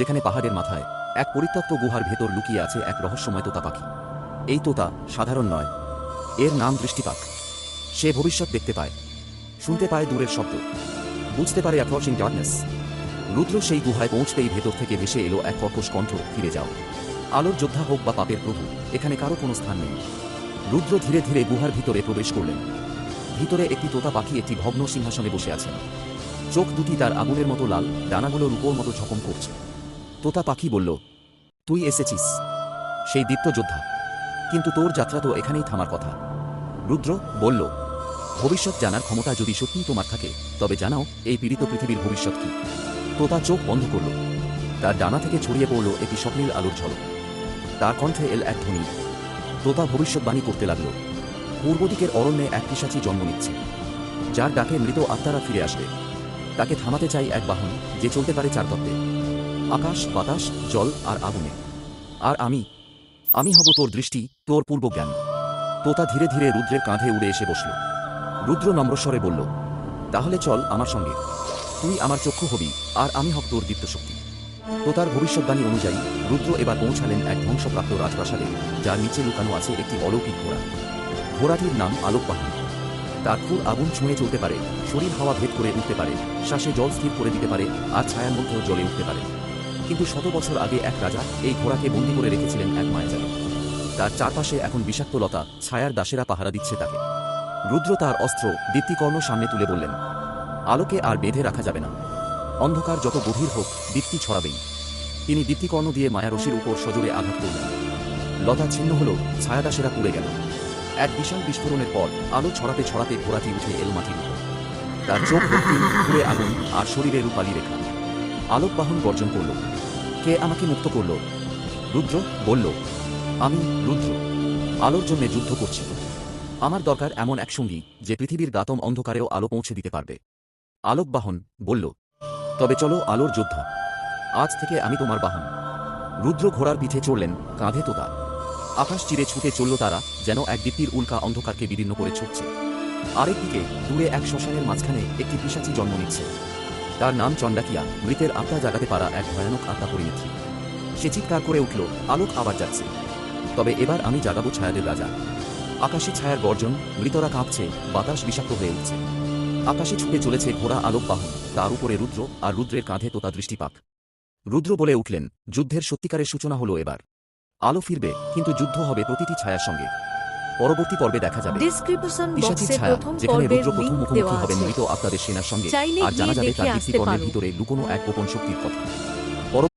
যেখানে পাহাড়ের মাথায় এক পরিত্যক্ত গুহার ভেতর লুকিয়ে আছে এক রহস্যময় তোতা পাখি। এই তোতা সাধারণ নয়। এর নাম দৃষ্টিপাক সে ভবিষ্যৎ দেখতে পায়। শুনতে পায় দূরের শব্দ। বুঝতে পারে অ্যাপ্রচিং ডার্কনেস রুদ্র সেই গুহায় পৌঁছতেই ভেতর থেকে ভেসে এলো এক কর্কশ কণ্ঠ, ফিরে যাও। আলোর যোদ্ধা হোক বা পাপের প্রভু, এখানে কারও কোনো স্থান নেই। রুদ্র ধীরে ধীরে গুহার ভিতরে প্রবেশ করলেন। ভিতরে একটি তোতা পাখি একটি ভগ্ন সিংহাসনে বসে আছেন চোখ দুটি তার আগুনের মতো লাল, ডানাগুলো রূপোর মতো ঝকম করছে। তোতা পাখি বলল, তুই এসেছিস, সেই দীপ্ত যোদ্ধা। কিন্তু তোর যাত্রা তো এখানেই থামার কথা। রুদ্র বলল, ভবিষ্যৎ জানার ক্ষমতা যদি সত্যিই তোমার থাকে, তবে জানাও, এই পীড়িত পৃথিবীর ভবিষ্যৎ কি? তোতা চোখ বন্ধ করল। তার ডানা থেকে ছড়িয়ে পড়ল একটি স্বপ্নের আলোর ঝলক। তার কণ্ঠে এল এক ধ্বনি। তোতা ভবিষ্যৎবাণী করতে লাগল। পূর্ব দিকের অরণ্যে এক পিসাচি জন্ম নিচ্ছে। যার ডাকে মৃত আত্মারা ফিরে আসবে। তাকে থামাতে চাই এক বাহন, যে চলতে পারে চার তত্ত্বে আকাশ, বাতাস, জল আর আগুনে। আর আমি আমি হব তোর দৃষ্টি, তোর পূর্বজ্ঞান। তোতা ধীরে ধীরে রুদ্রের কাঁধে উড়ে এসে বসল। রুদ্র নম্রস্বরে বলল, তাহলে চল আমার সঙ্গে। তুই আমার চক্ষু হবি, আর আমি হব তোর দীপ্ত শক্তি তোতার ভবিষ্যৎবাণী অনুযায়ী, রুদ্র এবার পৌঁছালেন এক ধ্বংসপ্রাপ্ত রাজপ্রাসাদে, যার নিচে লুকানো আছে একটি অলৌকিক ঘোড়া। ঘোড়াটির নাম আলোকবাহী তার খুর আগুন ছুঁয়ে চলতে পারে, শরীর হাওয়া ভেদ করে উঠতে পারে, শ্বাসে জল স্থির করে দিতে পারে, আর ছায়ার মধ্যেও জ্বলে উঠতে পারে। কিন্তু শত বছর আগে এক রাজা এই ঘোড়াকে বন্দী করে রেখেছিলেন এক মায়াজালে। তার চারপাশে এখন বিষাক্ত লতা ছায়ার দাসেরা পাহারা দিচ্ছে তাকে। রুদ্র তার অস্ত্র দীপ্তিকর্ণ সামনে তুলে বললেন, আলোকে আর বেঁধে রাখা যাবে না। অন্ধকার যত গভীর হোক, দীপ্তি ছড়াবেই। তিনি দীপ্তিকর্ণ দিয়ে মায়ারসির উপর সজোরে আঘাত করলেন। লতা ছিন্ন হল ছায়াদাসেরা পুড়ে গেল। এক বিশাল বিস্ফোরণের পর আলো ছড়াতে ছড়াতে ঘোড়াটি উঠে এল মাটির উপর। তার চোখ পুড়ে আগুন আর শরীরে রূপালী রেখা। আলোক বাহন গর্জন করল। কে আমাকে মুক্ত করল? রুদ্র বলল, আমি রুদ্র। আলোর জন্য যুদ্ধ করছি। আমার দরকার এমন এক সঙ্গী যে পৃথিবীর দাতম অন্ধকারেও আলো পৌঁছে দিতে পারবে। আলোক বাহন বলল, তবে চলো আলোর যোদ্ধা। আজ থেকে আমি তোমার বাহন। রুদ্র ঘোড়ার পিঠে চড়লেন, কাঁধে তোতা। আকাশ চিরে ছুটে চলল তারা, যেন এক দীপ্তির উল্কা অন্ধকারকে বিদীর্ণ করে ছুটছে আরেকদিকে দূরে এক শ্মশানের মাঝখানে একটি পিসাচি জন্ম নিচ্ছে। তার নাম চণ্ডাকিয়া মৃতের আত্মা জাগাতে পারা এক ভয়ানক আত্মা পরিণেত্রী সে চিৎকার করে উঠল, আলোক আবার যাচ্ছে। তবে এবার আমি জাগাবো ছায়াদের রাজা। আকাশে ছায়ার গর্জন, মৃতরা কাঁপছে, বাতাস বিষাক্ত হয়ে উঠছে। আকাশে ছুটে চলেছে ঘোড়া আলোক বাহন, তার উপরে রুদ্র আর রুদ্রের কাঁধে তোতা দৃষ্টিপাক রুদ্র বলে উঠলেন, যুদ্ধের সত্যিকারের সূচনা হলো এবার। আলো ফিরবে, কিন্তু যুদ্ধ হবে প্রতিটি ছায়ার সঙ্গে। পরবর্তী পর্বে দেখা যাবে। ডিসক্রিপশন বক্সে প্রথম যেখানে রুদ্র প্রথম মুখোমুখি হবেন আছে। মৃত আত্মাদের সেনার সঙ্গে। আর জানা যাবে তার আসতে দৃষ্টিকর্ণের ভিতরে লুকোনো এক গোপন শক্তির কথা।